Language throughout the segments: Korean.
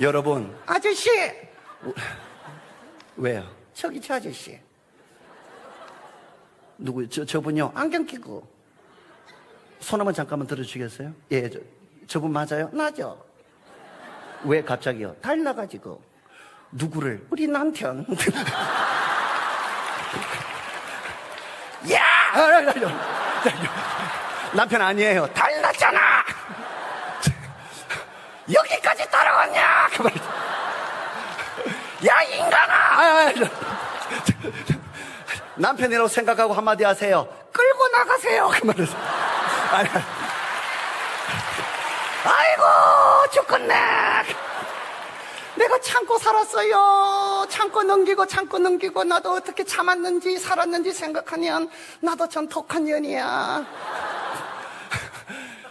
여러분, 아저씨, 왜요? 저기 저 아저씨. 누구, 저, 저분요? 안경 끼고. 손 한번 잠깐만 들어주시겠어요? 예, 저, 저분 맞아요? 나죠? 왜 갑자기요? 달라가지고. 누구를? 우리 남편. 야! 아, 아, 아, 남편 아니에요. 달랐잖아! 여기까지 따라왔냐? 그만. 야, 인간아! 아, 아, 아, 남편이라고 생각하고 한마디 하세요. 끌고 나가세요! 아니, 아니. 아이고, 죽겠네! 내가 참고 살았어요. 참고 넘기고 참고 넘기고 나도 어떻게 참았는지 살았는지 생각하면 나도 전 독한 년이야.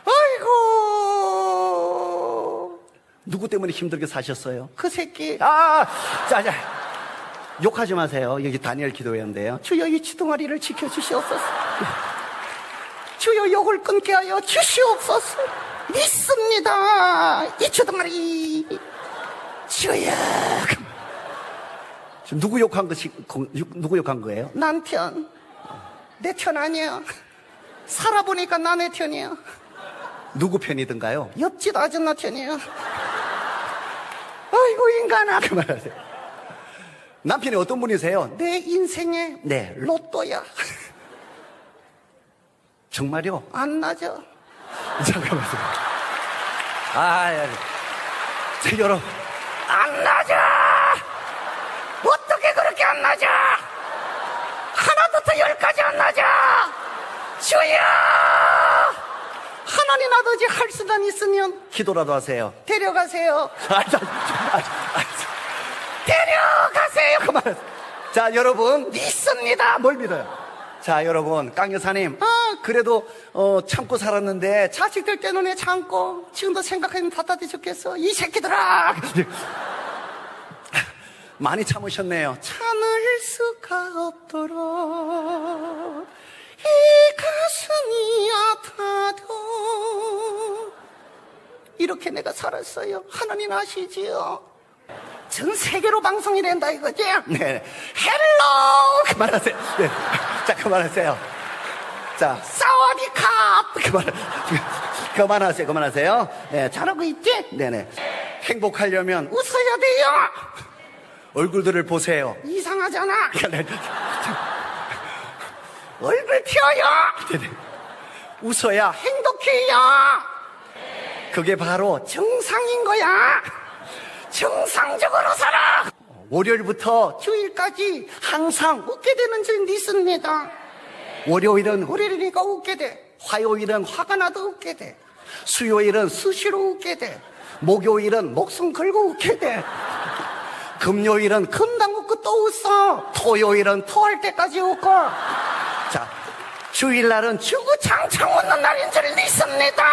아이고, 누구 때문에 힘들게 사셨어요? 그 새끼. 아, 자, 자. 욕하지 마세요. 여기 다니엘 기도회인데요. 주여 이 주둥아리를 지켜주시옵소서. 주여 욕을 끊게 하여 주시옵소서. 믿습니다. 이 주둥아리. 주여. 누구 욕한 것이, 누구 욕한 거예요? 남편. 내 편 아니야. 살아보니까 나내 편이야. 누구 편이든가요? 옆집 아줌마 편이야. 아이고, 인간아. 그만하세요. 남편이 어떤 분이세요? 내 인생의 네. 로또야. 정말요? 안 나죠? 잠깐만요. 아, 예. 자, 여러분. 안 나죠! 어떻게 그렇게 안 나죠? 하나부터 열까지 안 나죠? 주여! 하나님 아버지 할 수단 있으면 기도라도 하세요. 데려가세요. 아, 자, 아, 아, 데려가세요. 그만. 자, 여러분. 믿습니다. 뭘 믿어요? 자, 여러분. 강 여사님. 아, 그래도, 어, 참고 살았는데. 자, 자식들 때문에 참고 지금도 생각하면 답답해 죽겠어. 이 새끼들아! 많이 참으셨네요. 참을 수가 없도록 이렇게 내가 살았어요. 하나님 아시지요? 전 세계로 방송이 된다 이거지? 네. 헬로! 그만하세요. 네. 자, 그만하세요. 자, 사와디캅! 그만, 그만하세요. 그만하세요. 네, 자, 잘하고 있지? 네네. 행복하려면 웃어야 돼요! 얼굴들을 보세요. 이상하잖아! 네네. 얼굴 펴요! 네네. 웃어야 행복해요! 그게 바로 정상인 거야! 정상적으로 살아! 월요일부터 주일까지 항상 웃게 되는 줄 믿습니다. 월요일은 월요일이니까 웃게 돼. 화요일은 화, 화가 나도 웃게 돼. 수요일은 수시로 웃게 돼. 목요일은 목, 목숨 걸고 웃게 돼. 금요일은 금, 금방 웃고 또 웃어. 토요일은 토. 토할 때까지 웃고. 자, 주일날은 주. 주구장창 웃는 날인 줄 믿습니다.